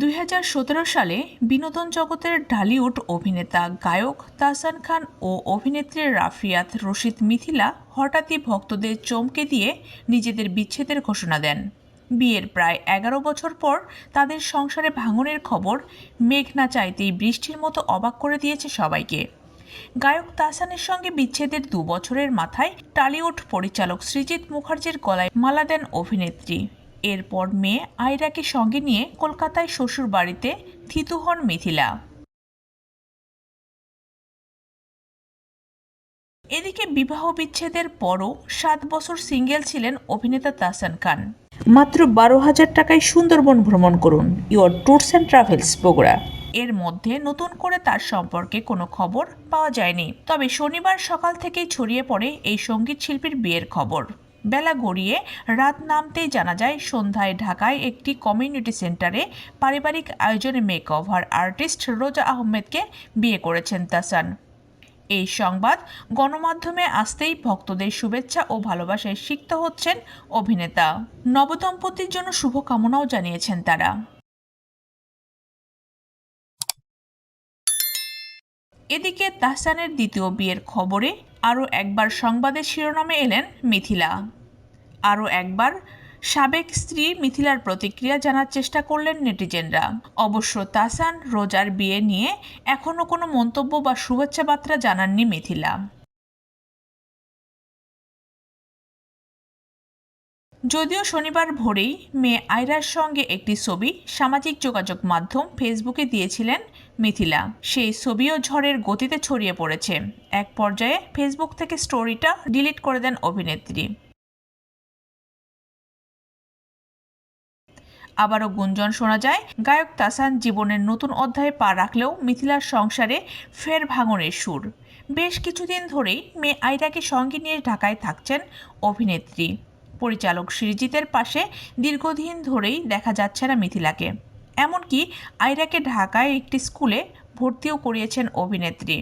দুই হাজার সতেরো সালে বিনোদন জগতের ঢালিউড অভিনেতা গায়ক তাহসান খান ও অভিনেত্রী রাফিয়াত রশিদ মিথিলা হঠাৎই ভক্তদের চমকে দিয়ে নিজেদের বিচ্ছেদের ঘোষণা দেন। বিয়ের প্রায় এগারো বছর পর তাদের সংসারে ভাঙনের খবর মেঘ না চাইতেই বৃষ্টির মতো অবাক করে দিয়েছে সবাইকে। গায়ক তাহসানের সঙ্গে বিচ্ছেদের দু বছরের মাথায় টালিউড পরিচালক সৃজিত মুখার্জির গলায় মালা দেন অভিনেত্রী। এরপর মেয়ে আয়রাকে সঙ্গে নিয়ে কলকাতায় শ্বশুর বাড়িতে থিতু হন মিথিলা। এদিকে বিবাহ বিচ্ছেদের পরও সাত বছর সিঙ্গেল ছিলেন অভিনেতা তাসান খান। মাত্র বারো হাজার টাকায় সুন্দরবন ভ্রমণ করুন your tours and travels Bogura. এর মধ্যে নতুন করে তার সম্পর্কে কোনো খবর পাওয়া যায়নি, তবে শনিবার সকাল থেকেই ছড়িয়ে পড়ে এই সংগীত শিল্পীর বিয়ের খবর। বেলা গড়িয়ে রাত নামতেই জানা যায়, সন্ধ্যায় ঢাকায় একটি কমিউনিটি সেন্টারে পারিবারিক আয়োজনে মেক ওভার আর্টিস্ট রোজা আহমেদকে বিয়ে করেছেন তাসান এই সংবাদ গণমাধ্যমে আসতেই ভক্তদের শুভেচ্ছা ও ভালোবাসায় সিক্ত হচ্ছেন অভিনেতা। নবদম্পতির জন্য শুভকামনাও জানিয়েছেন তারা। এদিকে তাহসানের দ্বিতীয় বিয়ের খবরে আরও একবার সংবাদের শিরোনামে এলেন মিথিলা। আরও একবার, সাবেক স্ত্রী মিথিলার প্রতিক্রিয়া জানার চেষ্টা করলেন নেটিজেনরা। অবশ্য তাসান রোজার বিয়ে নিয়ে এখনও কোনো মন্তব্য বা শুভেচ্ছা বার্তা জানাননি মিথিলা। যদিও শনিবার ভোরেই মেয়ে আয়রার সঙ্গে একটি ছবি, সামাজিক যোগাযোগ মাধ্যম ফেসবুকে দিয়েছিলেন মিথিলা। সেই ছবিও ঝড়ের গতিতে ছড়িয়ে পড়েছে। এক পর্যায়ে ফেসবুক থেকে স্টোরিটা ডিলিট করে দেন অভিনেত্রী। আবারও গুঞ্জন শোনা যায়। গায়ক তাসান জীবনের নতুন অধ্যায়ে পা রাখলেও মিথিলার সংসারে ফের ভাঙনের সুর। বেশ কিছুদিন ধরেই মেয়ে আয়রাকে সঙ্গে নিয়ে ঢাকায় থাকছেন অভিনেত্রী। পরিচালক সৃজিতের পাশে দীর্ঘদিন ধরেই দেখা যাচ্ছে না মিথিলাকে। এমনকি আয়রাকে ঢাকায় একটি স্কুলে ভর্তিও করিয়েছেন অভিনেত্রী।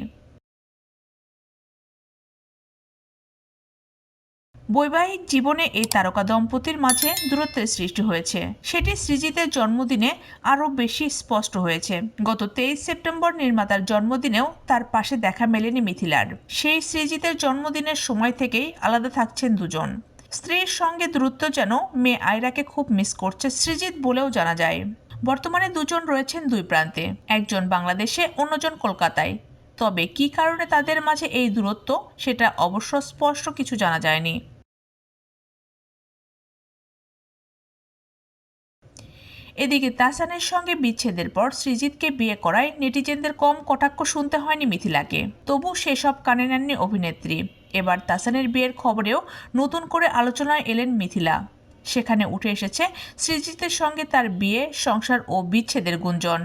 বৈবাহিক জীবনে এই তারকা দম্পতির মাঝে দূরত্বের সৃষ্টি হয়েছে। সেটি সৃজিতের জন্মদিনে আরও বেশি স্পষ্ট হয়েছে। গত তেইশ সেপ্টেম্বর নির্মাতার জন্মদিনেও তার পাশে দেখা মেলেনি মিথিলার। সেই সৃজিতের জন্মদিনের সময় থেকেই আলাদা থাকছেন দুজন। স্ত্রীর সঙ্গে দূরত্ব যেন মেয়ে আয়রাকে খুব মিস করছে সৃজিত বলেও জানা যায়। বর্তমানে দুজন রয়েছেন দুই প্রান্তে, একজন বাংলাদেশে, অন্যজন কলকাতায়। তবে কী কারণে তাদের মাঝে এই দূরত্ব, সেটা অবশ্য স্পষ্ট কিছু জানা যায়নি। এদিকে তাসানের সঙ্গে বিচ্ছেদের পর সৃজিতকে বিয়ে করায় নেটিজেনদের কম কটাক্ষ শুনতে হয়নি মিথিলাকে। তবু সেসব কানে নেননি অভিনেত্রী। এবার তাসানের বিয়ের খবরেও নতুন করে আলোচনায় এলেন মিথিলা। সেখানে উঠে এসেছে সৃজিতের সঙ্গে তার বিয়ে, সংসার ও বিচ্ছেদের গুঞ্জন।